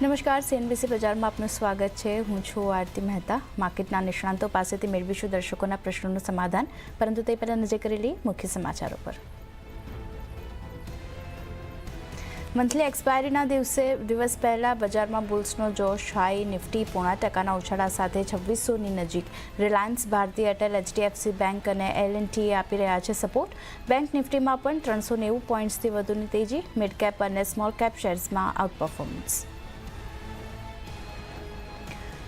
નમસ્કાર સીએનબીસી બજારમાં આપનું સ્વાગત છે. હું છું આરતી મહેતા. માર્કેટના નિષ્ણાંતો પાસેથી મેળવીશું દર્શકોના પ્રશ્નોનું સમાધાન. પરંતુ તે પહેલાં નજર કરી લઈએ મુખ્ય સમાચારો પર. મંથલી એક્સપાયરીના દિવસે દિવસ પહેલાં બજારમાં બુલ્સનો જોશ, હાઈ, નિફ્ટી પોણા ટકાના ઉછાળા સાથે છવ્વીસોની નજીક. રિલાયન્સ ભારતી એરટેલ, એચડીએફસી બેંક અને એલ એન્ડ આપી રહ્યા છે સપોર્ટ. બેંક નિફ્ટીમાં પણ ત્રણસો નેવું પોઈન્ટ્સથી વધુની તેજી. મિડ કેપ અને સ્મોલ કેપ શેર્સમાં આઉટ પરફોર્મન્સ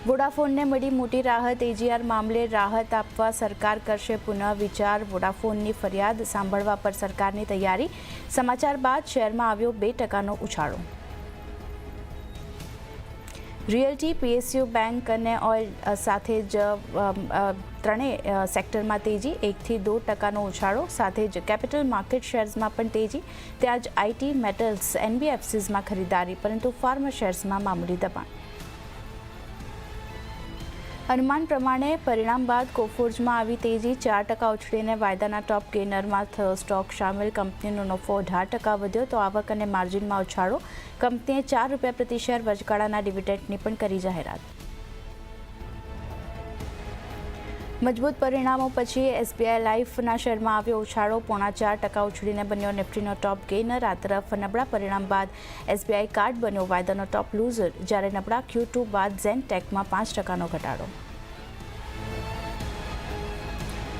વોડાફોનને મળી મોટી રાહત. એજીઆર મામલે રાહત આપવા સરકાર કરશે પુનઃ વિચાર વોડાફોનની ફરિયાદ સાંભળવા પર સરકારની તૈયારી. સમાચાર બાદ શેરમાં આવ્યો બે ટકાનો ઉછાળો. રિયલ્ટી, પીએસયુ બેંક અને ઓઇલ સાથે જ ત્રણેય સેક્ટરમાં તેજી. એકથી દો ટકાનો ઉછાળો, સાથે જ કેપિટલ માર્કેટ શેર્સમાં પણ તેજી. ત્યાં જ આઈટી મેટલ્સ, એનબીએફસીઝમાં ખરીદારી, પરંતુ ફાર્મા શેર્સમાં મામૂલી દબાણ. અનુમાન પ્રમાણે પરિણામ બાદ કોફોર્જમાં આવી તેજી ચાર ટકા ઉછળીને વાયદાના ટોપ ગેનરમાં થયો સ્ટોક સામેલ. કંપનીનો નફો અઢાર ટકા વધ્યો, તો આવક અને માર્જિનમાં ઉછાળો. કંપનીએ ચાર રૂપિયા પ્રતિ શેર વચગાળાના ડિવિડન્ડની પણ કરી જાહેરાત. મજબૂત પરિણામો પછી એસબીઆઈ લાઈફના શેરમાં આવ્યો ઉછાળો. પોણા ચાર ટકા ઉછળીને બન્યો નિફ્ટીનો ટોપ ગેઇનર. આ તરફ નબળા પરિણામ બાદ એસબીઆઈ કાર્ડ બન્યો વાયદાનો ટોપ લૂઝર. જ્યારે નબળા ક્યુ ટુ બાદ ઝેન ટેકમાં પાંચ ટકાનો ઘટાડો.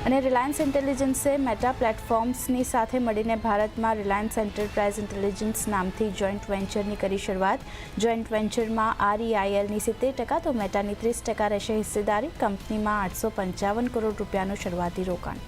અને રિલાયન્સ ઇન્ટેલિજન્સે મેટા પ્લેટફોર્મ્સની સાથે મળીને ભારતમાં રિલાયન્સ એન્ટરપ્રાઇઝ ઇન્ટેલિજન્સ નામથી જોઈન્ટ વેન્ચરની કરી શરૂઆત. જોઈન્ટ વેન્ચરમાં આરઈઆઈએલની સિત્તેર ટકા તો મેટાની ત્રીસ ટકા રહેશે હિસ્સેદારી. કંપનીમાં આઠસો પંચાવન કરોડ રૂપિયાનું શરૂઆતી રોકાણ.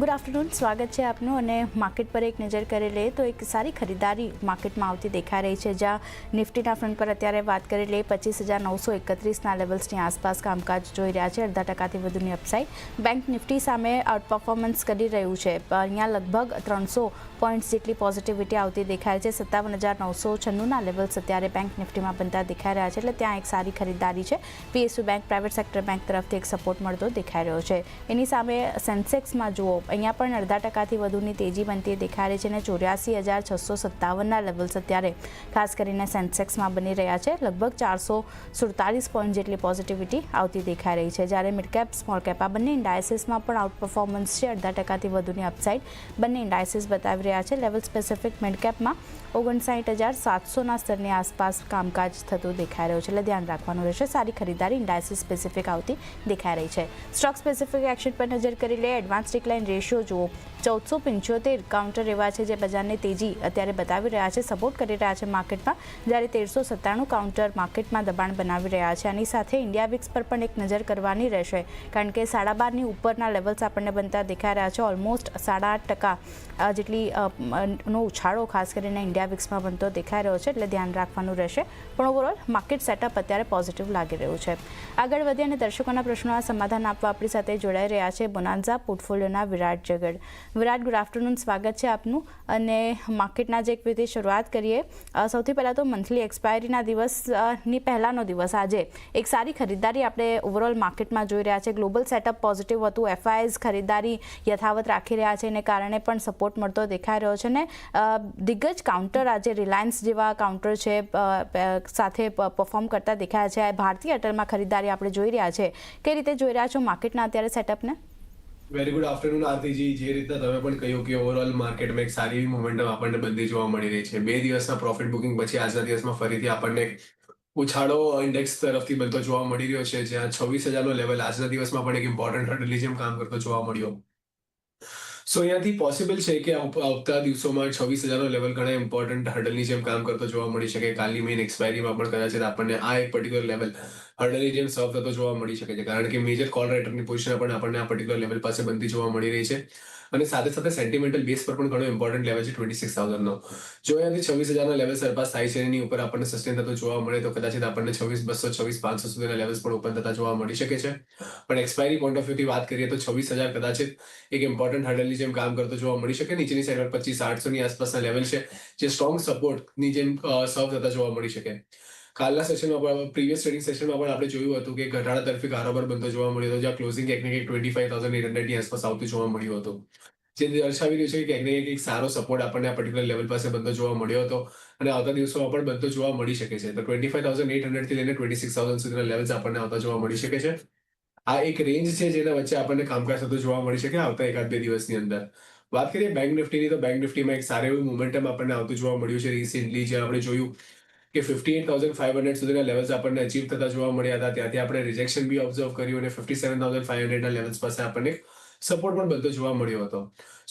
ગુડ આફ્ટરનૂન સ્વાગત છે આપનું અને માર્કેટ પર એક નજર કરી લઈએ તો એક સારી ખરીદારી માર્કેટમાં આવતી દેખાઈ રહી છે, જ્યાં નિફ્ટીના ફ્રન્ટ પર અત્યારે વાત કરી લઈએ, પચીસ હજાર નવસો એકત્રીસના લેવલ્સની આસપાસ કામકાજ જોઈ રહ્યા છે. અડધા ટકાથી વધુની અપસાઇડ બેંક નિફ્ટી સામે આઉટ પરફોર્મન્સ કરી રહ્યું છે. અહીંયા લગભગ ત્રણસો પોઈન્ટ્સ જેટલી પોઝિટિવિટી આવતી દેખાય છે. સત્તાવન હજાર નવસો છન્નુંના લેવલ્સ અત્યારે બેંક નિફ્ટીમાં બનતા દેખાઈ રહ્યા છે. એટલે ત્યાં એક સારી ખરીદારી છે. PSU bank private sector bank તરફથી એક સપોર્ટ મળતો દેખાઈ રહ્યો છે. એની સામે સેન્સેક્સમાં જુઓ અહીંયા પણ અડધા ટકાથી વધુની તેજી બનતી દેખાઈ રહી છે અને ચોર્યાસી હજાર છસો સત્તાવનના લેવલ્સ અત્યારે ખાસ કરીને સેન્સેક્સમાં બની રહ્યા છે. લગભગ ચારસો સુડતાલીસ પોઈન્ટ જેટલી પોઝિટિવિટી આવતી દેખાઈ રહી છે. જ્યારે મિડકેપ સ્મોલ કેપ આ બંને ઇન્ડાયસીસમાં પણ આઉટ પરફોર્મન્સ છે. અડધા ટકાથી વધુની અપસાઇડ બંને ઇન્ડાયસીસ બતાવી રહ્યા છે. લેવલ સ્પેસિફિક મિડ કેપમાં ઓગણસાઠ હજાર સાતસોના સ્તરની આસપાસ કામકાજ થતું દેખાઈ રહ્યું છે. એટલે ધ્યાન રાખવાનું રહેશે, સારી ખરીદારી ઇન્ડાયસીસ સ્પેસિફિક આવતી દેખાઈ રહી છે. સ્ટોક સ્પેસિફિક એક્શન પર નજર કરી લે એડવાન્સ ડિક્લાઇન રેશિયો જુઓ. ચૌદસો પંચોતેર કાઉન્ટર એવા છે જે બજારને તેજી અત્યારે બતાવી રહ્યા છે, સપોર્ટ કરી રહ્યા છે માર્કેટમાં, જ્યારે તેરસો સત્તાણું કાઉન્ટર માર્કેટમાં દબાણ બનાવી રહ્યા છે. આની સાથે ઇન્ડિયા વિક્સ પર પણ એક નજર કરવાની રહેશે, કારણ કે સાડા બારની ઉપરના લેવલ્સ આપણને બનતા દેખાઈ રહ્યા છે. ઓલમોસ્ટ સાડા આઠ ટકા જેટલી નો ઉછાળો ખાસ કરીને ઇન્ડિયા વિક્સમાં બનતો દેખાઈ રહ્યો છે, એટલે ધ્યાન રાખવાનું રહેશે. પણ ઓવરઓલ માર્કેટ સેટઅપ અત્યારે પોઝિટિવ લાગી રહ્યું છે. આગળ વધી અને દર્શકોના પ્રશ્નોના સમાધાન આપવા આપણી સાથે જોડાઈ રહ્યા છે બોનાન્ઝા પોર્ટફોલિયોના વિરાટ જગડ વિરાટ ગુડ આફ્ટરનૂન, સ્વાગત છે આપનું. અને માર્કેટના જે એક રીતે શરૂઆત કરીએ સૌથી પહેલાં તો મંથલી એક્સપાયરીના દિવસની પહેલાંનો દિવસ આજે. એક સારી ખરીદારી આપણે ઓવરઓલ માર્કેટમાં જોઈ રહ્યા છે. ગ્લોબલ સેટઅપ પોઝિટિવ હતું, એફઆઈએસ ખરીદારી યથાવત રાખી રહ્યા છે એને કારણે પણ સપોર્ટ મળતો દેખાઈ રહ્યો છે ને દિગ્ગજ કાઉન્ટર આજે રિલાયન્સ જેવા કાઉન્ટર છે સાથે પરફોર્મ કરતા દેખાયા છે. ભારતીય અટલમાં ખરીદારી આપણે જોઈ રહ્યા છે. કઈ રીતે જોઈ રહ્યા છો માર્કેટના અત્યારે સેટઅપને? Very good afternoon Aartiji. જે રીતના તમે પણ કહ્યું કે ઓવરઓલ માર્કેટમાં એક સારી એવી મોમેન્ટમ આપણને બધી જોવા મળી રહી છે. બે દિવસના પ્રોફિટ બુકિંગ પછી આજના દિવસમાં ફરીથી આપણને ઉછાળો ઇન્ડેક્સ તરફથી બનતો જોવા મળી રહ્યો છે. જ્યાં છવ્વીસ હજારનો લેવલ આજના દિવસમાં પણ એક ઇમ્પોર્ટન્ટ હર્ડલની જેમ કામ કરતો જોવા મળ્યો. સો અહીંયાથી પોસિબલ છે કે આવતા દિવસોમાં છવ્વીસ હજારનો લેવલ ઘણા ઇમ્પોર્ટન્ટ હર્ડલની જેમ કામ કરતો જોવા મળી શકે. કાલની મેઇન એક્સપાયરીમાં પણ કદાચ આપણને આ એક પર્ટિક્યુલર લેવલ હર્ડલની જેમ સર્વ થતો જોવા મળી શકે છે. કારણ કે મેજર કોલ રાઇટરની પોઝિશન પણ આપણને આ પર્ટિક્યુલર લેવલ પાસે બનતી જોવા મળી રહી છે. અને સાથે સાથે સેન્ટિમેન્ટલ બેસ પર પણ ઘણો ઇમ્પોર્ટન્ટ લેવલ છે ટ્વેન્ટી સિક્સ થાઉઝન્ડનો જો અહીંયાથી છવ્વીસ હજારના લેવલ સરપાસ થાય છે, એની ઉપર આપણને સસ્ટેન થતો જોવા મળે તો કદાચ આપણને છવ્વીસ, બસો, છવ્વીસ, પાંચસો સુધીના લેવલ્સ પણ ઓપન થતા જોવા મળી શકે છે. પણ એક્સપાયરી પોઈન્ટ ઓફ વ્યૂથી વાત કરીએ તો છવ્વીસ હજાર કદાચ એક ઇમ્પોર્ટન્ટ હર્ડલની જેમ કામ કરતો જોવા મળી શકે. નીચેની સાઈડ પર પચીસ, આઠસોની આસપાસના લેવલ છે, જે સ્ટ્રોંગ સપોર્ટની જેમ સર્વ થતા જોવા મળી શકે. કાલના સેશનમાં પણ પ્રીવિયસ ટ્રેડિંગ સેશનમાં પણ આપણે જોયું હતું કે ઘટાડા તરફી કારોબાર બનતો જોવા મળ્યો હતો, જ્યાં ક્લોઝિંગ એક ને એક ટ્વેન્ટી ફાઈવ થાઉઝન્ડ એટ હંડ્રેડની આસપાસ આવતું જોવા મળ્યું હતું. જે દર્શાવી રહ્યું છે કે ક્યાંક ને એક સારો સપોર્ટ આપણને આ પર્ટિક્યુલર લેવલ પાસે બનતો જોવા મળ્યો હતો અને આવતા દિવસોમાં પણ બનતો જોવા મળી શકે છે. તો ટ્વેન્ટી ફાઈવ થાઉઝન્ડ એટ હંડ્રેડથી લઈને ટ્વેન્ટી સિક્સ થાઉઝન્ડ સુધીના લેવલ્સ આપણને આવતા જોવા મળી શકે છે. આ એક રેન્જ છે જેના વચ્ચે આપણને કામકાજ થતું જોવા મળી શકે આવતા એકાદ બે દિવસની અંદર. વાત કરીએ બેંક નિફ્ટીની તો બેંક નિફ્ટીમાં એક સારું એવું મોમેન્ટમ આપણને આવતું જોવા મળ્યું છે. રિસેન્ટલી જે આપણે જોયું કે fifty eight thousand five hundred સુધીના લેવલ્સ આપણને અચીવ થતા જોવા મળ્યા હતા. ત્યાંથી આપણે રિજેક્શન બી ઓબ્ઝર્વ કર્યું અને ફિફ્ટી સેવન થાઉઝન્ડ ફાઈવ હંડ્રેડના લેવલ્સ પાસે આપણને સપોર્ટ પણ બધો જોવા મળ્યો હતો.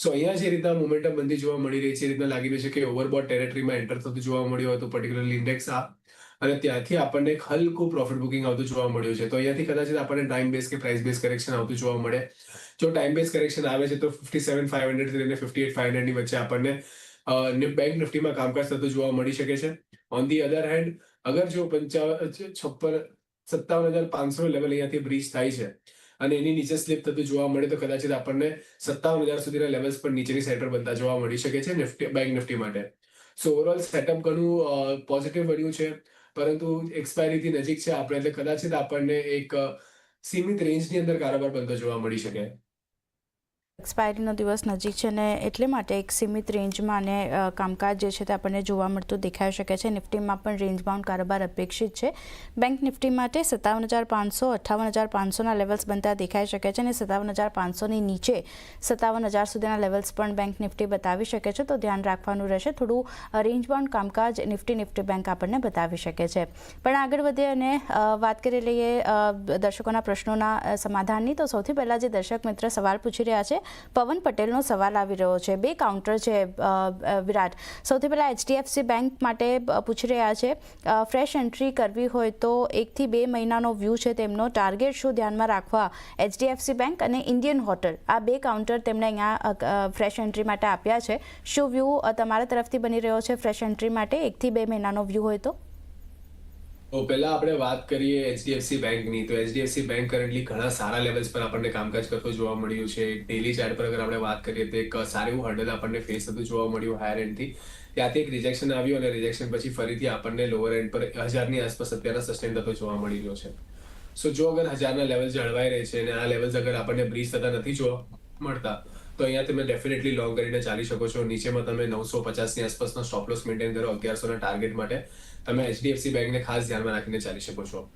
સો અહીંયા જે રીતના મોમેન્ટમ બંધી જોવા મળી રહી છે, એ રીતના લાગી રહ્યું છે કે ઓવરબોટ ટેરેટરીમાં એન્ટર થતું જોવા મળ્યું હતું પર્ટિક્યુલરલી ઇન્ડેક્સ આ. અને ત્યાંથી આપણને એક હલકું પ્રોફિટ બુકિંગ આવતું જોવા મળ્યું છે. તો અહીંયાથી કદાચ આપણને ટાઈમ બેઝ કે પ્રાઇસ બેઝ કરેક્શન આવતું જોવા મળે. જો ટાઈમ બેઝ કરેક્શન આવે છે, તો ફિફ્ટી સેવન ફાઈવ હંડ્રેડ લઈને ફિફ્ટી એટ ફાઈવ હંડ્રેડની વચ્ચે આપણને બેંક નિફ્ટીમાં કામકાજ થતું જોવા મળી શકે છે. ઓન ધી અધર હેન્ડ અગર જો પંચાવન છપ્પન, સત્તાવન હજાર પાંચસો લેવલ અહીંયાથી બ્રિજ થાય છે, અને એની નીચે સ્લીપ થતું જોવા મળે તો કદાચિત આપણને સત્તાવન હજાર સુધીના લેવલ્સ પર નીચેની સાઈડ પર બનતા જોવા મળી શકે છે નિફ્ટી બેંક નિફ્ટી માટે. સો ઓવરઓલ સેટઅપ ઘણું પોઝિટિવ બન્યું છે, પરંતુ એક્સપાયરીથી નજીક છે આપણે, એટલે કદાચિત આપણને એક સીમિત રેન્જની અંદર કારોબાર બનતો જોવા મળી શકે. એક્સપાયરીનો દિવસ નજીક છે ને એટલે માટે એક સીમિત રેન્જમાં અને કામકાજ જે છે તે આપણને જોવા મળતું દેખાઈ શકે છે. નિફ્ટીમાં પણ રેન્જ બાઉન્ડ કારોબાર અપેક્ષિત છે. બેંક નિફ્ટી માટે સત્તાવન હજાર પાંચસો અઠ્ઠાવન હજાર પાંચસોના લેવલ્સ બનતા દેખાઈ શકે છે અને સત્તાવન હજાર પાંચસોની નીચે સત્તાવન હજાર સુધીના લેવલ્સ પણ બેંક નિફ્ટી બતાવી શકે છે. તો ધ્યાન રાખવાનું રહેશે, થોડું રેન્જ બાઉન્ડ કામકાજ નિફ્ટી નિફ્ટી બેંક આપણને બતાવી શકે છે. પણ આગળ વધીએ અને વાત કરી લઈએ દર્શકોના પ્રશ્નોના સમાધાનની. તો સૌથી પહેલાં જે દર્શક મિત્ર સવાલ પૂછી રહ્યા છે પવન પટેલનો સવાલ આવી રહ્યો છે. બે કાઉન્ટર છે વિરાટ. સૌથી પહેલાં એચડીએફસી બેંક માટે પૂછી રહ્યા છે. ફ્રેશ એન્ટ્રી કરવી હોય તો એકથી બે મહિનાનો વ્યૂ છે તેમનો. ટાર્ગેટ શું ધ્યાનમાં રાખવા? એચડીએફસી બેંક અને ઇન્ડિયન હોટલ આ બે કાઉન્ટર તેમણે અહીંયા ફ્રેશ એન્ટ્રી માટે આપ્યા છે. શું વ્યૂ તમારા તરફથી બની રહ્યો છે ફ્રેશ એન્ટ્રી માટે? એકથી બે મહિનાનો વ્યૂ હોય તો? તો પહેલા આપણે વાત કરીએ એચડીએફસી બેંકની તો એચડીએફસી બેંક કરન્ટલી ઘણા સારા લેવલ્સ પર આપણને કામકાજ કરતો જોવા મળ્યું છે. ડેલી ચાર્ટ પર અગર આપણે વાત કરીએ તો એક સારું હર્ડલ આપણને ફેસ થતું જોવા મળ્યું હાયર એન્ડથી ત્યાંથી એક રિજેક્શન આવ્યું અને રિજેક્શન પછી ફરીથી આપણને લોઅર એન્ડ પર હજારની આસપાસ અત્યારે સસ્ટેન થતો જોવા મળી રહ્યો છે. સો જો અગર હજારના લેવલ જળવાઈ રહે છે અને આ લેવલ્સ અગર આપણને બ્રીચ થતા નથી જોવા મળતા, તો અહીંયા તમે ડેફિનેટલી લોંગ કરીને ચાલી શકો છો. નીચેમાં તમે નવસો પચાસની આસપાસનો સ્ટોપ મેન્ટેન કરો અગિયારસોના ટાર્ગેટ માટે. તમે એચડીએફસી બેંકને ખાસ ધ્યાનમાં રાખીને ચાલી શકો છો.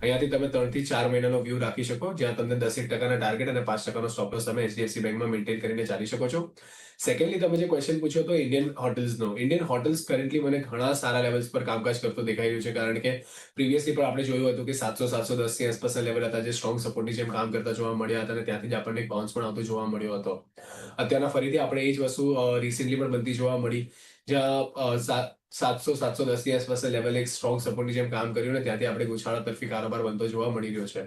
અહીંયાથી તમે ત્રણથી ચાર મહિનાનો વ્યૂ રાખી શકો, જ્યાં તમને દસેક ટકાના ટાર્ગેટ અને પાંચ ટકાનો સ્ટોપલોસ તમે એચડીએફસી બેંકમાં મેન્ટેન કરીને ચાલી શકો છો. સેકન્ડલી તમે જે ક્વેશ્ચન પૂછ્યો તો ઇન્ડિયન હોટલ્સનો ઇન્ડિયન હોટલ્સ કરન્ટલી મને ઘણા સારા લેવલ્સ પર કામકાજ કરતો દેખાઈ રહ્યું છે, કારણ કે પ્રીવિયસલી પણ આપણે જોયું હતું કે સાતસો સાતસો દસની આસપાસના લેવલ હતા, જે સ્ટ્રોંગ સપોર્ટની જેમ કામ કરતા જોવા મળ્યા હતા અને ત્યાંથી જ આપણને એક બાઉન્સ પણ આવતો જોવા મળ્યો હતો. અત્યારના ફરીથી આપણે એ જ વસ્તુ રિસેન્ટલી પણ બનતી જોવા મળી, જ્યાં સાતસો સાતસો દસની આસપાસના લેવલ એક સ્ટ્રોંગ સપોર્ટની જેમ કામ કર્યું ને ત્યાંથી આપણે ગોછાળા તરફી કારોબાર બનતો જોવા મળી રહ્યો છે.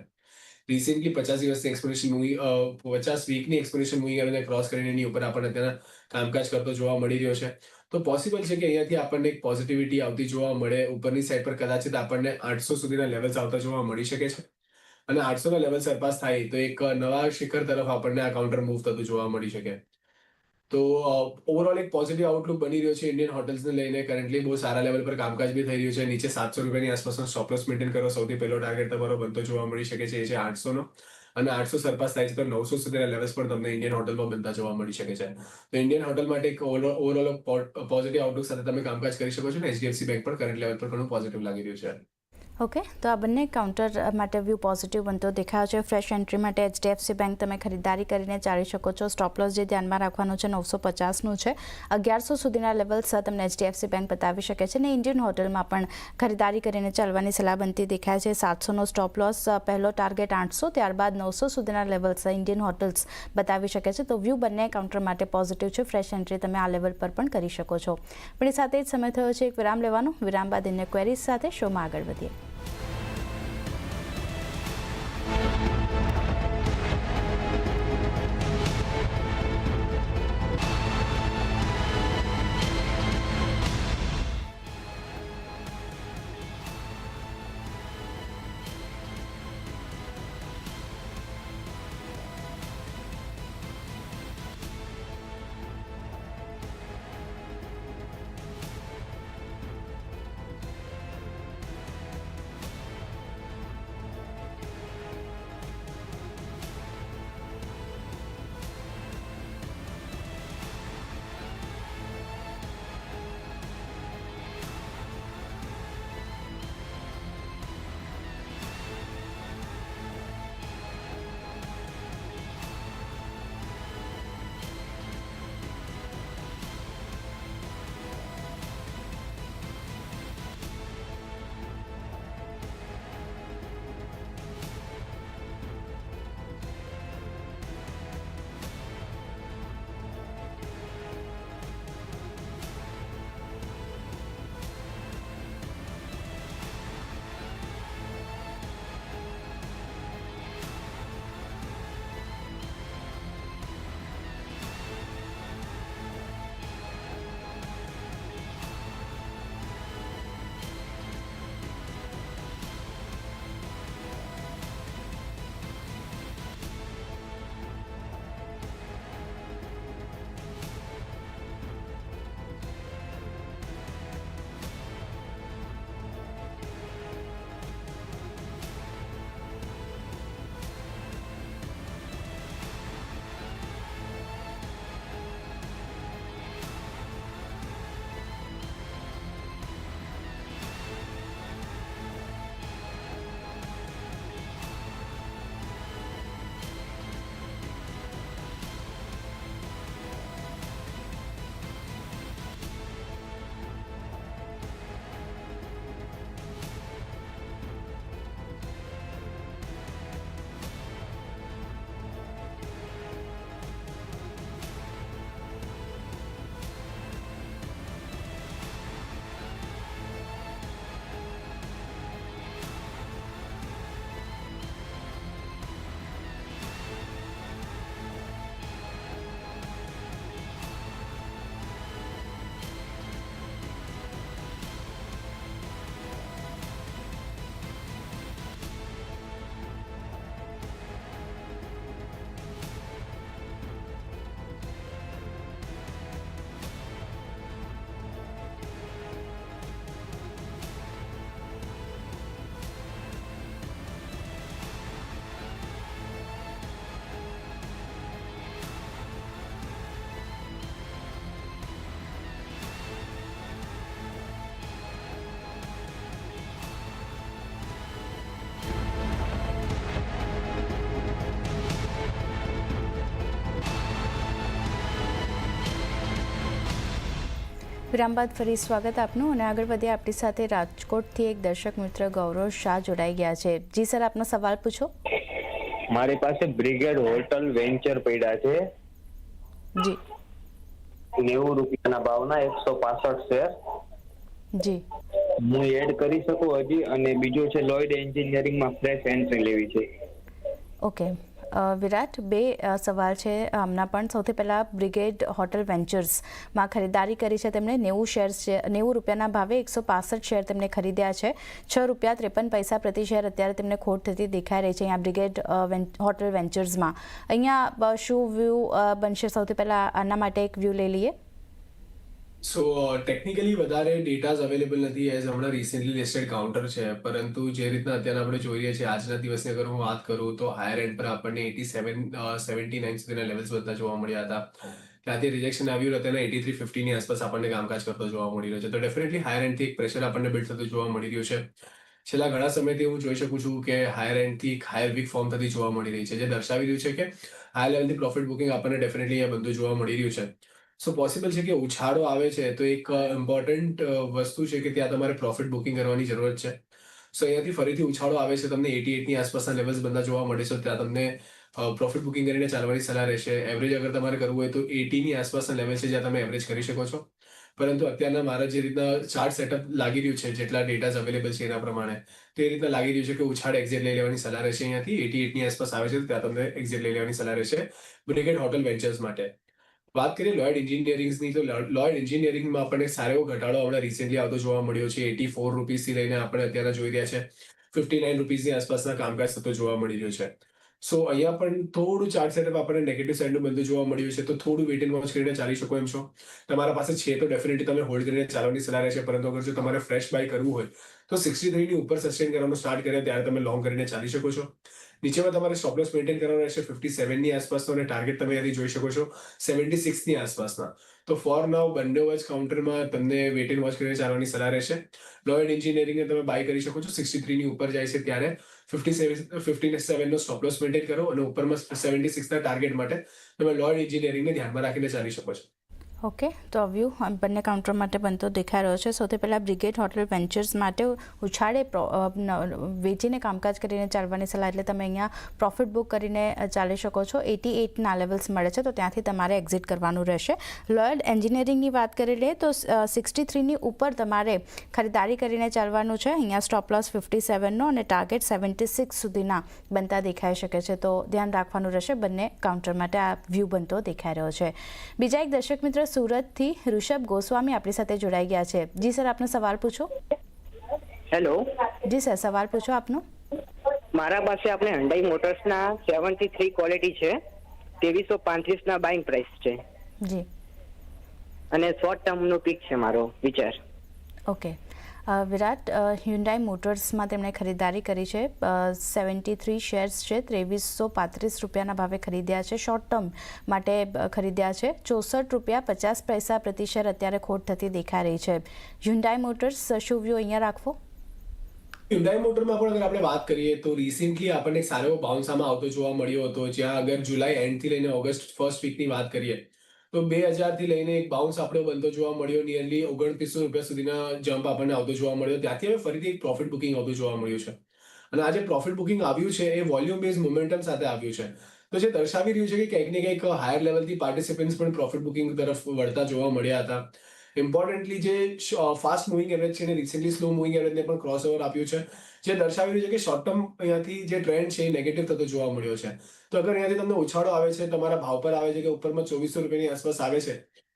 રિસેન્ટલી પચાસ દિવસની એક્સપોનેશન મૂવી પચાસ વીકની એક્સપોનેશન મૂવી કરીને ક્રોસ કરીને એની ઉપર આપણને તેના કામકાજ કરતો જોવા મળી રહ્યો છે. તો પોસિબલ છે કે અહીંયાથી આપણને એક પોઝિટિવિટી આવતી જોવા મળે, ઉપરની સાઈડ પર કદાચિત આપણને આઠસો સુધીના લેવલ્સ આવતા જોવા મળી શકે છે. અને આઠસો ના લેવલ સરપાસ થાય તો એક નવા શિખર તરફ આપણને આ કાઉન્ટર મૂવ થતું જોવા મળી શકે. તો ઓવરઓલ એક પોઝિટિવ આઉટલુક બની રહ્યો છે. ઇન્ડિયન હોટલ્સને લઈને કરન્ટલી બહુ સારા લેવલ પર કામકાજ બી થઈ રહ્યું છે. નીચે સાતસો રૂપિયાની આસપાસનો સ્ટોપલોસ મેન્ટેન કરો. સૌથી પહેલો ટાર્ગેટ તમારો બનતો જોવા મળી શકે છે, એ છે આઠસોનો. અને આઠસો સરપાસ થાય છે, તો નવસો સુધીના લેવલ્સ પણ તમને ઇન્ડિયન હોટલમાં બનતા જોવા મળી શકે છે. તો ઇન્ડિયન હોટલ માટે એક ઓવરઓલ પોઝિટિવ આઉટલુક સાથે તમે કામકાજ કરી શકો છો ને એચડીએફસી બેંક પણ કરંટ લેવલ પર ઘણું પોઝિટિવ લાગી રહ્યું છે. ઓકે તો આ બંને કાઉન્ટર માટે વ્યૂ પોઝિટિવ બનતો દેખાયો છે. ફ્રેશ એન્ટ્રી માટે એચડીએફસી બેંક તમે ખરીદારી કરીને ચાલી શકો છો. સ્ટોપ લોસ જે ધ્યાનમાં રાખવાનું છે, નવસો પચાસનું છે. અગિયારસો સુધીના લેવલ્સ તમને એચડીએફસી બેંક બતાવી શકે છે અને ઇન્ડિયન હોટલમાં પણ ખરીદારી કરીને ચાલવાની સલાહ બનતી દેખાય છે. સાતસોનો સ્ટોપ લોસ પહેલો ટાર્ગેટ આઠસો, ત્યારબાદ નવસો સુધીના લેવલ્સ ઇન્ડિયન હોટલ્સ બતાવી શકે છે. તો વ્યૂ બંને કાઉન્ટર માટે પોઝિટિવ છે. ફ્રેશ એન્ટ્રી તમે આ લેવલ પર પણ કરી શકો છો. પણ એ સાથે જ સમય થયો છે. એક વિરામ લેવાનો. વિરામ બાદ અન્ય ક્વેરીઝ સાથે શોમાં આગળ વધીએ. વિરામ બાદ ફરી સ્વાગત આપનું અને આગળ વધીએ આપણી સાથે રાજકોટથી એક દર્શક મિત્ર ગૌરવ શાહ જોડાઈ ગયા છે. જી સર આપનો સવાલ પૂછો. મારી પાસે બ્રિગેડ હોટલ વેન્ચર પડ્યા છે. જી. નેવું રૂપિયાના ભાવના એકસો પાસઠ શેર. જી. હું એડ કરી શકું હજી અને બીજું છે લોઇડ એન્જિનિયરિંગમાં ફ્રેશ એન્ટ્રી લેવી છે. ઓકે. વિરાટ બે સવાલ છે હમણાં પણ. સૌથી પહેલાં બ્રિગેડ હોટલ વેન્ચર્સમાં ખરીદારી કરી છે તેમણે. નેવું શેર્સ છે, નેવું રૂપિયાના ભાવે એકસો પાસઠ શેર તેમણે ખરીદ્યા છે. છ રૂપિયા ત્રેપન પૈસા પ્રતિ શેર અત્યારે તેમને ખોટ થતી દેખાઈ રહી છે અહીંયા બ્રિગેડ હોટલ વેન્ચર્સમાં. અહીંયા શું વ્યૂ બનશે? સૌથી પહેલાં આના માટે એક વ્યૂ લઈ લઈએ. સો ટેકનિકલી વધારે ડેટાઝ અવેલેબલ નથી એઝ હમણાં રિસેન્ટલી લિસ્ટેડ કાઉન્ટર છે. પરંતુ જે રીતના અત્યારે આપણે જોઈ રહ્યા છીએ, આજના દિવસની અગર હું વાત કરું તો હાયર એન્ડ પર આપણને એટી સેવન સેવન્ટી નાઇન સુધીના લેવલ્સ બધા જોવા મળ્યા હતા. ત્યાંથી રિજેક્શન આવ્યું એના એટી થ્રી ફિફ્ટીની આસપાસ આપણને કામકાજ કરતો જોવા મળી રહ્યો છે. તો ડેફિનેટલી હાયર એન્ડથી એક પ્રેશર આપણને બિલ્ડ થતું જોવા મળી રહ્યું છે. છેલ્લા ઘણા સમયથી હું જોઈ શકું છું કે હાયર એન્ડથી હાયર વીક ફોર્મ થતી જોવા મળી રહી છે. જે દર્શાવી રહ્યું છે કે હાયર લેવલથી પ્રોફિટ બુકિંગ આપણને ડેફિનેટલી અહીંયા બધું જોવા મળી રહ્યું છે. સો પોસિબલ છે કે ઉછાળો આવે છે? તો એક ઇમ્પોર્ટન્ટ વસ્તુ છે કે ત્યાં તમારે પ્રોફિટ બુકિંગ કરવાની જરૂરત છે. સો અહીંયાથી ફરીથી ઉછાળો આવે છે. તમને એટી એટની આસપાસના લેવલ્સ બધા જોવા મળે છે. ત્યાં તમને પ્રોફિટ બુકિંગ કરીને ચાલવાની સલાહ રહેશે. એવરેજ અગર તમારે કરવું હોય તો એટીની આસપાસના લેવલ છે જ્યાં તમે એવરેજ કરી શકો છો. પરંતુ અત્યારના મારા જે રીતના ચાર્ટ સેટઅપ લાગી રહ્યું છે, જેટલા ડેટાઝ અવેલેબલ છે એના પ્રમાણે, તો એ રીતના લાગી રહ્યું છે કે ઉછાળ એક્ઝિટ લઈ લેવાની સલાહ રહેશે અહીંયાથી. એટી એટની આસપાસ આવે છે ત્યાં તમને એક્ઝિટ લઈ લેવાની સલાહ રહેશે. બ્રિગેડ હોટલ વેન્ચર્સ માટે. વાત કરીએ લોયડ એન્જિનિયરિંગની તો લોયડ એન્જિનિયરિંગમાં આપણને સારો એવો ઘટાડો હમણાં રિસેન્ટલી આવતો જોવા મળ્યો છે. એટી ફોર રૂપીસથી લઈને આપણે અત્યારે જોઈ રહ્યા છે. ફિફ્ટી નાઇન રૂપીસની આસપાસના કામકાજ થતો જોવા મળી રહ્યો છે. સો અહીંયા પણ થોડું ચાર્ટ સેટઅપ આપણને નેગેટિવ સાઇડનું બધું જોવા મળ્યું છે. તો થોડું વેઇટ એન્ડ વોચ કરીને ચાલી શકો એમ છો. તમારા પાસે છે તો ડેફિનેટલી તમે હોલ્ડ કરીને ચાલવાની સલાહ રહેશે. પરંતુ અગર જો તમારે ફ્રેશ બાય કરવું હોય, તો સિક્સટી થ્રીની ઉપર સસ્ટેન કરવાનું સ્ટાર્ટ કરે ત્યારે તમે લોંગ કરીને ચાલી શકો છો. નીચેમાં તમારે સ્ટોપ મેન્ટેન કરવાનો રહેશે ફિફ્ટી સેવનની આસપાસનો અને ટાર્ગેટ તમે અહીં જોઈ શકો છો સેવન્ટી સિક્સની આસપાસના. તો ફોર નાવ બંને વોચ કાઉન્ટરમાં તમને વેટ એન્ડ વોચ કરીને ચાલવાની સલાહ રહેશે. લોયડ એન્જિનિયરિંગને તમે બાય કરી શકો છો. સિક્સટી થ્રીની ઉપર જાય છે ત્યારે ફિફ્ટી સેવન ફિફ્ટી સેવનનો સ્ટોપ લોસ મેન્ટેન કરો અને ઉપરમાં સેવન્ટી સિક્સના ટાર્ગેટ માટે તમે લોયડ એન્જિનિયરિંગને ધ્યાનમાં રાખીને ચાલી શકો છો. ઓકે, તો વ્યૂ બંને કાઉન્ટર માટે બનતો દેખાઈ રહ્યો છે. સૌથી પહેલાં બ્રિગેડ હોટલ વેન્ચર્સ માટે ઉછાળે વેચીને કામકાજ કરીને ચાલવાની સલાહ, એટલે તમે અહીંયા પ્રોફિટ બુક કરીને ચાલી શકો છો. એટી એટના લેવલ્સ મળે છે, તો ત્યાંથી તમારે એક્ઝિટ કરવાનું રહેશે. લોયડ એન્જિનિયરિંગની વાત કરી લઈએ, તો સિક્સટી થ્રીની ઉપર તમારે ખરીદારી કરીને ચાલવાનું છે. અહીંયા સ્ટોપ લોસ ફિફ્ટી સેવનનો અને ટાર્ગેટ સેવન્ટી સિક્સ સુધીના બનતા દેખાઈ શકે છે. તો ધ્યાન રાખવાનું રહેશે, બંને કાઉન્ટર માટે આ વ્યૂ બનતો દેખાઈ રહ્યો છે. બીજા એક દર્શક મિત્ર સુરતથી ઋષભ ગોસ્વામી આપણી સાથે જોડાઈ ગયા છે. જી સર આપનો સવાલ પૂછો. હેલો. જી સર સવાલ પૂછો આપનો. મારા પાસે આપણે હંડાઈ મોટર્સના સેવન્ટી થ્રી ક્વોલિટી છે. ત્રેવીસો પાંત્રીસના બાઇંગ પ્રાઇસ છે. જી. અને શોર્ટ ટર્મનો પીક છે મારો વિચાર. ઓકે વિરાટ હ્યુન્ડાઈ મોટર્સમાં તેમણે ખરીદારી કરી છે. સેવન્ટી થ્રી શેર્સ છે, ત્રેવીસો પાંત્રીસ રૂપિયાના ભાવે ખરીદ્યા છે. શોર્ટ ટર્મ માટે ખરીદ્યા છે. ચોસઠ રૂપિયા પચાસ પૈસા પ્રતિ શેર અત્યારે ખોટ થતી દેખાઈ રહી છે. હ્યુન્ડાઈ મોટર્સ શું વ્યૂ અહીંયા રાખવો? હ્યુન્ડાઈ મોટરમાં પણ અગર આપણે વાત કરીએ તો રિસેન્ટલી આપણને સારો એવો બાઉન્સ આમાં આવતો જોવા મળ્યો હતો. જ્યાં અગર જુલાઈ એન્ડથી લઈને ઓગસ્ટ ફર્સ્ટ વીકની વાત કરીએ તો બે હજારથી લઈને એક બાઉન્સ આપણે બનતો જોવા મળ્યો. નિયરલી ઓગણત્રીસો રૂપિયા સુધીના જમ્પ આપણને આવતો જોવા મળ્યો. ત્યાંથી હવે ફરીથી એક પ્રોફિટ બુકિંગ આવતું જોવા મળ્યું છે. અને આજે પ્રોફિટ બુકિંગ આવ્યું છે, એ વોલ્યુમ બેઝ મોમેન્ટમ સાથે આવ્યું છે. તો જે દર્શાવી રહ્યું છે કે કંઈક ને કંઈક હાયર લેવલથી પાર્ટિસિપન્ટ્સ પણ પ્રોફિટ બુકિંગ તરફ વળતા જોવા મળ્યા હતા. ઇમ્પોર્ટન્ટલી જે ફાસ્ટ મૂવિંગ એવરેજ છે અને રિસેન્ટલી સ્લો મૂવિંગ એવરેજને પણ ક્રોસ ઓવર આપ્યું છે. જે દર્શાવી રહ્યું છે કે શોર્ટ ટર્મ અહીંયાથી જે ટ્રેન્ડ છે એ નેગેટિવ થતો જોવા મળ્યો છે. તો અગર અહીંયાથી તમને ઉછાળો આવે છે, તમારા ભાવ પર આવે છે કે ઉપરમાં ચોવીસો રૂપિયાની આસપાસ આવે છે,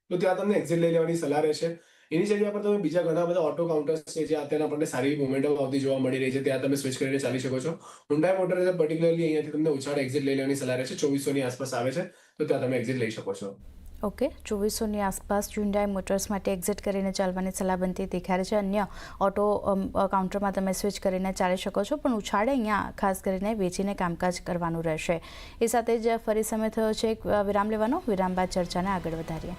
તો ત્યાં તમને એક્ઝિટ લઈ લેવાની સલાહ રહેશે. એની જગ્યા પર તમે બીજા ઘણા બધા ઓટો કાઉન્ટર્સ છે જે અત્યારે આપણને સારી મોમેન્ટમ આવતી જોવા મળી રહી છે, ત્યાં તમે સ્વિચ કરીને ચાલી શકો છો. હુન્ડાઈ મોટર પર્ટિક્યુલરલી અહીંયાથી તમને ઉછાળ એક્ઝિટ લઈ લેવાની સલાહ રહેશે, ચોવીસોની આસપાસ આવે છે, તો ત્યાં તમે એક્ઝિટ લઈ શકો છો. ઓકે, ચોવીસોની આસપાસ હ્યુન્ડાઈ મોટર્સ માટે એક્ઝિટ કરીને ચાલવાની સલાહ બનતી દેખાય છે. અન્ય ઓટો કાઉન્ટરમાં તમે સ્વિચ કરીને ચાલી શકો છો, પણ ઉછાળે અહીંયા ખાસ કરીને વેચીને કામકાજ કરવાનું રહેશે. એ સાથે જ ફરી સમય થયો છે. એક વિરામ લેવાનો. વિરામ બાદ ચર્ચાને આગળ વધારીએ.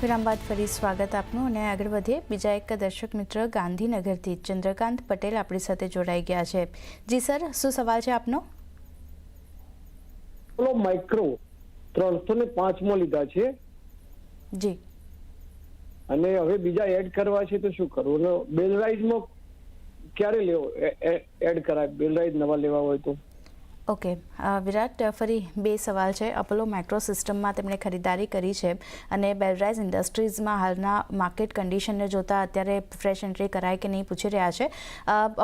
વિરામ બાદ ફરી સ્વાગત આપનું અને આગળ વધીએ. બીજા એક દર્શક મિત્ર ગાંધીનગરથી ચંદ્રકાંત પટેલ આપણી સાથે જોડાઈ ગયા છે. જી સર શું સવાલ છે આપનો? પેલો માઇક્રો ત્રણસો ને પાંચમાં લીધા છે. જી. અને હવે બીજા એડ કરવા છે તો શું કરવું? અને બેલરાઇઝમાં ક્યારે લેવો? એડ કરાય. બેલરાઇઝ નવા લેવા હોય તો. ઓકે વિરાટ ફરી બે સવાલ છે. અપોલો માઇક્રો સિસ્ટમમાં તેમણે ખરીદારી કરી છે અને બેલરાઇઝ ઇન્ડસ્ટ્રીઝમાં હાલના માર્કેટ કન્ડિશનને જોતા અત્યારે ફ્રેશ એન્ટ્રી કરાય કે નહીં પૂછી રહ્યા છે.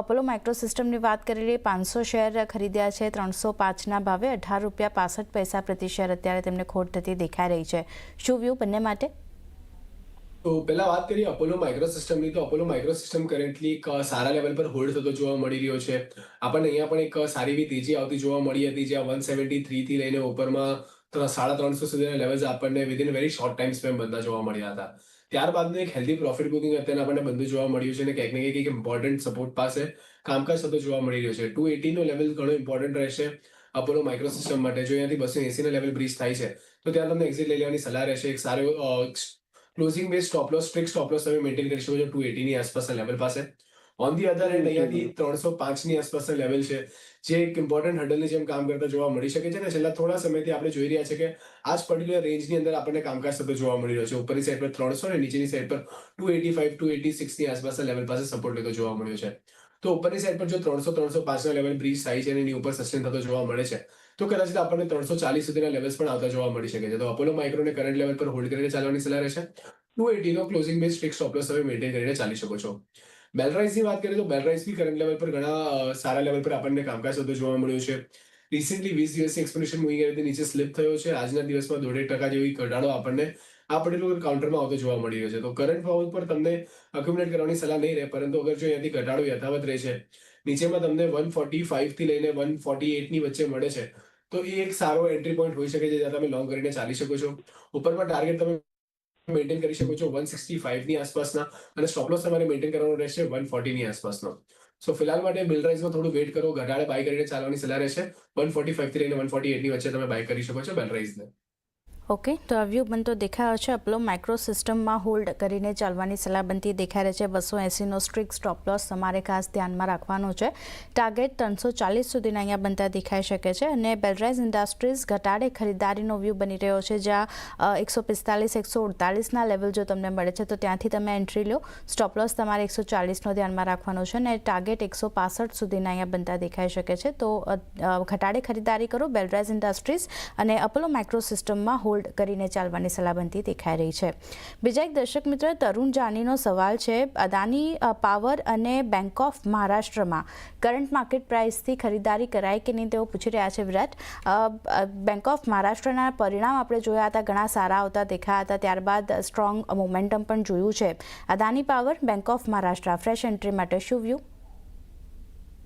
અપોલો માઇક્રો સિસ્ટમની વાત કરી લઈએ, પાંચસો શેર ખરીદ્યા છે, ત્રણસો પાંચના ભાવે અઢાર રૂપિયા પાસઠ પૈસા પ્રતિ શેર અત્યારે તેમને ખોટ થતી દેખાઈ રહી છે. શું વ્યૂ બંને માટે? તો પહેલા વાત કરીએ અપોલો માઇક્રો સિસ્ટમની તો અપોલો માઇક્રો સિસ્ટમ કરન્ટલી એક સારા લેવલ પર હોલ્ડ થતો જોવા મળી રહ્યો છે. આપણને અહીંયા પણ એક સારી એવી તેજી આવતી જોવા મળી હતી, જ્યાં વન સેવન્ટી થ્રીથી લઈને ઉપરમાં સાડા ત્રણસો સુધીના લેવલ્સ આપણને within very short time span બનતા જોવા મળ્યા હતા. ત્યારબાદનું એક હેલ્ધી પ્રોફિટ બુકિંગ અત્યારે આપણને બંધુ જોવા મળ્યું છે અને કંઈક ને કંઈક એક ઇમ્પોર્ટન્ટ સપોર્ટ પાસે કામકાજ થતો જોવા મળી રહ્યો છે. ટુ એટીનો લેવલ ઘણો ઇમ્પોર્ટન્ટ રહેશે અપોલો માઇક્રો સિસ્ટમ માટે. જો અહીંયાથી બસો એસીના લેવલ બ્રિજ થાય છે, તો ત્યાં તમને એક્ઝિટ લઈ લેવાની સલાહ રહેશે. એક સારો closing base stop loss strict stop loss તમે મેન્ટેન કરી શકો છો. ટુ એટીની આસપાસના લેવલ પાસે. ઓન ધી અધર હેન્ડ અહીંયાથી ત્રણસો પાંચની આસપાસના લેવલ છે. જે એક ઇમ્પોર્ટન્ટ હડલની જેમ કામ કરતા જોવા મળી શકે છે અને છેલ્લા થોડા સમયથી આપણે જોઈ રહ્યા છે કે આ જ પર્ટિક્યુલર રેન્જની અંદર આપણને કામકાજ થતો જોવા મળી રહ્યો છે. ઉપરની સાઈડ પર ત્રણસો અને નીચેની સાઈડ પર two eighty five two eighty સિક્સની આસપાસના લેવલ પાસે સપોર્ટ લેતો જોવા મળ્યો છે. તો ઉપરની સાઈડ પર જો ત્રણસો ત્રણસો પાંચના લેવલ બ્રિજ થાય છે એની ઉપર સસ્ટેન થતો જોવા મળે છે. તો કદાચ આપણને ત્રણસો ચાલીસ સુધીના લેવલ્સ પણ આવતા જોવા મળી શકે છે. તો અપોલો માઇક્રોને કરંટ લેવલ પર હોલ્ડ કરીને ચાલવાની સલાહ રહેશે. ટુ એટીનો ક્લોઝિંગ બેઝ ફિક્સ સ્ટોપ તમે મેન્ટેન કરીને ચાલી શકો છો. બેલરાઇઝની વાત કરીએ તો બેલરાઇઝ બી કરંટ લેવલ પર ઘણા સારા લેવલ પર આપણને કામકાજ થતો જોવા મળ્યું છે. રિસેન્ટલી વીસ દિવસની એક્સપોનેન્શિયલ મૂવિંગ એવરેજ નીચે સ્લિપ થયો છે. આજના દિવસમાં દોઢેક ટકા જેવી ઘટાડો આપણને આ પર્ટિક્યુલર કાઉન્ટરમાં આવતો જોવા મળી રહ્યો છે. તો કરંટ ભાવ પર તમને અક્યુમુલેટ કરવાની સલાહ નહીં રહે, પરંતુ અગર જો અહીંયાથી ઘટાડો યથાવત રહે છે, નીચેમાં તમને વન ફોર્ટી ફાઈવથી લઈને વન ફોર્ટી એટની વચ્ચે મળે છે તો એ એક સારો એન્ટ્રી પોઈન્ટ હોઈ શકે છે જ્યાં તમે લોંગ કરીને ચાલી શકો છો. ઉપરમાં ટાર્ગેટ તમે મેન્ટેન કરી શકો છો વન સિક્સટી ફાઈવની આસપાસના અને સ્ટોપલોસ તમારે મેન્ટેન કરવાનો રહેશે વન ફોર્ટીની આસપાસનો. સો ફિલહાલ માટે બિલ રાઇઝમાં થોડું વેટ કરો. ઘટાડે બાય કરીને ચાલવાની સલાહ રહેશે. વન ફોર્ટી ફાઈવથી લઈને વન ફોર્ટી એટની વચ્ચે તમે બાય કરી શકો છો બેલ રાઇઝને ઓકે, તો આ વ્યૂ બનતો દેખાયો છે. અપલો માઇક્રો સિસ્ટમમાં હોલ્ડ કરીને ચાલવાની સલાહ બનતી દેખાઈ રહી છે. બસો એંસીનો સ્ટ્રિક સ્ટોપ લોસ તમારે ખાસ ધ્યાનમાં રાખવાનો છે. ટાર્ગેટ ત્રણસો ચાલીસ સુધીના અહીંયા બનતા દેખાઈ શકે છે અને બેલરાઇઝ ઇન્ડસ્ટ્રીઝ ઘટાડે ખરીદારીનો વ્યૂ બની રહ્યો છે. જ્યાં એકસો પિસ્તાલીસ, એકસો અડતાલીસના લેવલ જો તમને મળે છે, તો ત્યાંથી તમે એન્ટ્રી લો. સ્ટોપ લોસ તમારે એકસો ચાલીસનો ધ્યાનમાં રાખવાનો છે અને ટાર્ગેટ એકસો પાસઠ સુધીના અહીંયા બનતા દેખાઈ શકે છે. તો ઘટાડે ખરીદારી કરો બેલરાઇઝ ઇન્ડસ્ટ્રીઝ અને અપોલો માઇક્રો સિસ્ટમમાં હોલ્ડ કરીને ચાલવાની સલાહબંધી દેખાઈ રહી છે. બીજા એક દર્શક મિત્ર, તરુણ જાનીનો સવાલ છે, અદાની પાવર અને બેંક ઓફ મહારાષ્ટ્રમાં કરંટ માર્કેટ પ્રાઇસથી ખરીદારી કરાય કે નહીં તેઓ પૂછી રહ્યા છે વિરાટ. બેંક ઓફ મહારાષ્ટ્રના પરિણામ આપણે જોયા હતા, ઘણા સારા આવતા દેખાયા હતા, ત્યારબાદ સ્ટ્રોંગ મોમેન્ટમ પણ જોયું છે. Adani Power Bank of Maharashtra fresh entry માટે શું વ્યૂ.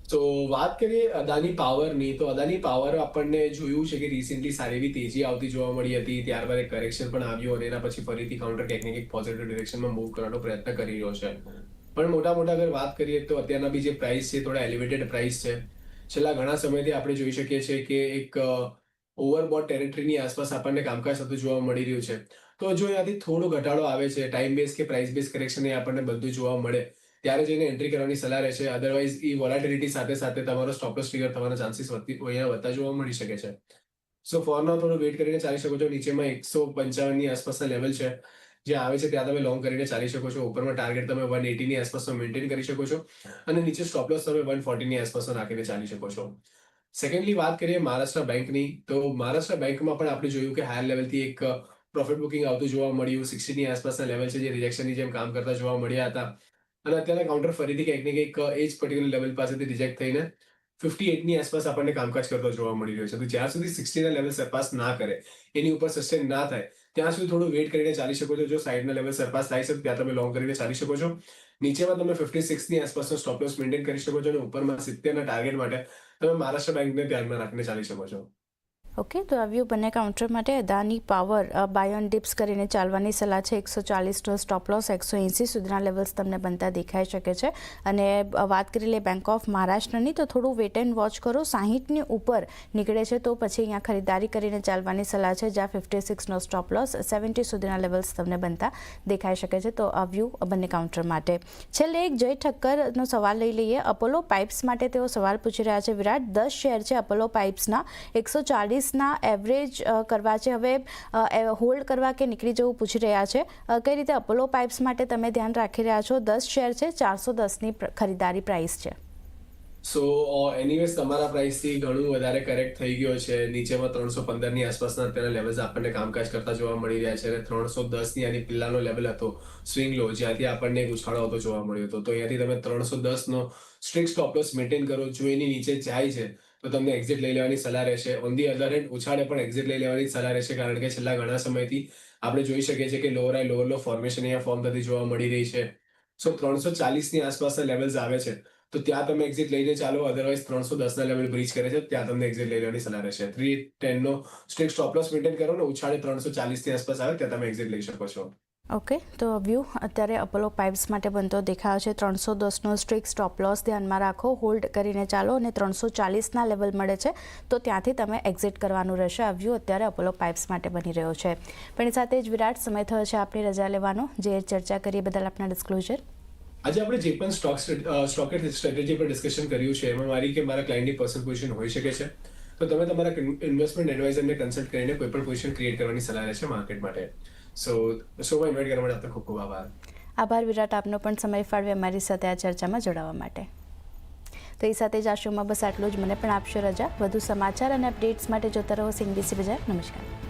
તો વાત કરીએ અદાની પાવરની. તો અદાની પાવર આપણને જોયું છે કે રિસેન્ટલી સારી એવી તેજી આવતી જોવા મળી હતી. ત્યારબાદ એક કરેક્શન પણ આવ્યું અને એના પછી ફરીથી કાઉન્ટર ક્યાંક એક પોઝિટિવ ડિરેક્શનમાં મૂવ કરવાનો પ્રયત્ન કરી રહ્યો છે. પણ મોટા મોટા અગર વાત કરીએ તો અત્યારના બી જે પ્રાઇસ છે, થોડા એલિવેટેડ પ્રાઇસ છે. છેલ્લા ઘણા સમયથી આપણે જોઈ શકીએ છીએ કે એક ઓવરબોટ ટેરેટરીની આસપાસ આપણને કામકાજ થતું જોવા મળી રહ્યું છે. તો જો અહીંયાથી થોડો ઘટાડો આવે છે ટાઈમ બેઝ કે પ્રાઇસ બેઝ કરેક્શન એ આપણને બધું જોવા મળે ત્યારે જઈને એન્ટ્રી કરવાની સલાહ રહેશે અધરવાઇઝ એ વોલાટિલિટી સાથે સાથે તમારો સ્ટોપલોસ ટ્રિગર થવાના ચાન્સીસ અહીંયા વધતા જોવા મળી શકે છે. સો ફોર નાઉ થોડું વેટ કરીને ચાલી શકો છો. નીચેમાં એકસો પંચાવનની આસપાસના લેવલ છે. જે આવે છે, ત્યાં તમે લોંગ કરીને ચાલી શકો છો. ઉપરમાં ટાર્ગેટ તમે વન એટીની આસપાસનો મેન્ટેન કરી શકો છો. અને નીચે સ્ટોપલોસ તમે વન ફોર્ટીની આસપાસનો નાખીને ચાલી શકો છો. સેકન્ડલી વાત કરીએ મહારાષ્ટ્ર બેંકની. તો મહારાષ્ટ્ર બેંકમાં પણ આપણે જોયું કે હાયર લેવલથી એક પ્રોફિટ બુકિંગ આવતું જોવા મળ્યું. સિક્સટીની આસપાસના લેવલ છે, જે રિજેક્શનની જેમ કામ કરતા જોવા મળ્યા હતા. અને અત્યારે કાઉન્ટર ફરીથી કંઈક ને કંઈક એ જ પર્ટિક્યુલર લેવલ પાસેથી રિજેક્ટ થઈને ફિફ્ટી એટની આસપાસ આપણને કામકાજ કરતો જોવા મળી રહ્યો છે. તો જ્યાં સુધી સિક્સટીના લેવલ સરપાસ ના કરે, એની ઉપર સસ્ટેન ના થાય, ત્યાં સુધી થોડું વેટ કરીને ચાલી શકો છો. જો સાઈડના લેવલ સરપાસ થાય છે ત્યાં તમે લોંગ કરીને ચાલી શકો છો. નીચેમાં તમે ફિફ્ટી સિક્સની આસપાસનો સ્ટોપ લોસ મેન્ટેન કરી શકો છો અને ઉપરમાં સિત્તેરના ટાર્ગેટ માટે તમે મહારાષ્ટ્ર બેંકને ધ્યાનમાં રાખીને ચાલી શકો છો. ઓકે તો આવ્યું બંને કાઉન્ટર માટે અદાની પાવર બાયોન ડિપ્સ કરીને ચાલવાની સલાહ છે. એકસો ચાલીસનો સ્ટોપ લોસ એકસો એંસી સુધીના લેવલ્સ તમને બનતા દેખાઈ શકે છે. અને વાત કરી લે બેંક ઓફ મહારાષ્ટ્રની તો થોડું વેટ એન્ડ વોચ કરો. સાહીઠની ઉપર નીકળે છે તો પછી અહીંયા ખરીદારી કરીને ચાલવાની સલાહ છે, જ્યાં ફિફ્ટી સિક્સનો સ્ટોપ લોસ સેવન્ટી સુધીના લેવલ્સ તમને બનતા દેખાઈ શકે છે. તો આ વ્યૂ બંને કાઉન્ટર માટે. છેલ્લે એક જય ઠક્કરનો સવાલ લઈ લઈએ. અપોલો પાઇપ્સ માટે તેઓ સવાલ પૂછી રહ્યા છે. વિરાટ, દસ શેર છે અપોલો પાઇપ્સના એકસો ચાલીસના એવરેજ કરવા છે. હવે હોલ્ડ કરવા કે નીકળી જવું પૂછી રહ્યા છે. કઈ રીતે અપોલો પાઇપ્સ માટે તમે ધ્યાન રાખી રહ્યા છો? દસ શેર છે, ચારસો દસની ખરીદારી પ્રાઇસ છે. સો એનીવેઝ તમારા પ્રાઇસથી ઘણું વધારે કરેક્ટ થઈ ગયો છે. નીચેમાં ત્રણસો પંદરની આસપાસના અત્યારે લેવલ્સ આપણને કામકાજ કરતા જોવા મળી રહ્યા છે. અને ત્રણસો દસની આની પિલ્લાનો લેવલ હતો સ્વિંગ લો જ્યાંથી આપણને એક ઉછાળો હતો જોવા મળ્યો હતો. તો અહીંયાથી તમે ત્રણસો દસનો સ્ટ્રિક્ટ સ્ટોપલોસ મેન્ટેન કરો. જો એની નીચે જાય છે તો તમને એક્ઝિટ લઈ લેવાની સલાહ રહેશે. ઓન ધી અધર હેન્ડ ઉછાળે પણ એક્ઝિટ લઈ લેવાની સલાહ રહેશે, કારણ કે છેલ્લા ઘણા સમયથી આપણે જોઈ શકીએ છીએ કે lower high lower low formation અહીંયા ફોર્મ થતી જોવા મળી રહી છે. સો ત્રણસો ચાલીસની આસપાસના લેવલ્સ આવે છે. તો ત્યાં તમે એક્ઝિટ લઈને ચાલો અધરવાઇઝ ત્રણસો દસના લેવલ બ્રીચ કરે છે, ત્યાં તમને એક્ઝિટ લઈ લેવાની સલાહ રહેશે. થ્રી ટેનનો સ્ટ્રિક સ્ટોપ લોસ મેન્ટેન કરો ને ઉછાળે ત્રણસો ચાલીસની આસપાસ આવે, ત્યાં તમે એક્ઝિટ લઈ શકો છો. ઓકે તો વ્યૂ અત્યારે અપોલો પાઇપ્સ માટે બનતો દેખાયો છે. ત્રણસો દસનો સ્ટ્રીક સ્ટોપ લોસ ધ્યાનમાં રાખો. હોલ્ડ કરીને ચાલો અને ત્રણસો ચાલીસના લેવલ મળે છે. તો ત્યાંથી તમે એક્ઝિટ કરવાનું રહેશે. આ વ્યૂ અત્યારે અપોલો પાઇપ્સ માટે બની રહ્યો છે. પણ સાથે જ વિરાટ, સમય થયો છે આપણી રજા લેવાનો. જે ચર્ચા કરીએ બદલ આપના ડિસ્ક્લોઝર આજે આપણે જે પણ સ્ટોક સ્ટોકેટ સ્ટ્રેટેજી પર ડિસ્કશન કર્યું છે, એમાં મારી કે મારા ક્લાયન્ટની પર્સનલ પોઝિશન હોઈ શકે છે. તો તમે તમારા ઇન્વેસ્ટમેન્ટ એડવાઇઝરને કન્સલ્ટ કરીને કોઈ પણ પોઝિશન ક્રિએટ કરવાની સલાહ રહેશે માર્કેટ માટે. સો શોભાઈ કરવા માટે આપનો ખૂબ ખૂબ આભાર આભાર વિરાટ, આપનો પણ સમય ફાળવે અમારી સાથે આ ચર્ચામાં જોડાવા માટે. તો એ સાથે જ આ શોમાં બસ આટલું જ. મને પણ આપશો રજા. વધુ સમાચાર અને અપડેટ્સ માટે જોતા રહો સિંગડીસી બજાર. નમસ્કાર.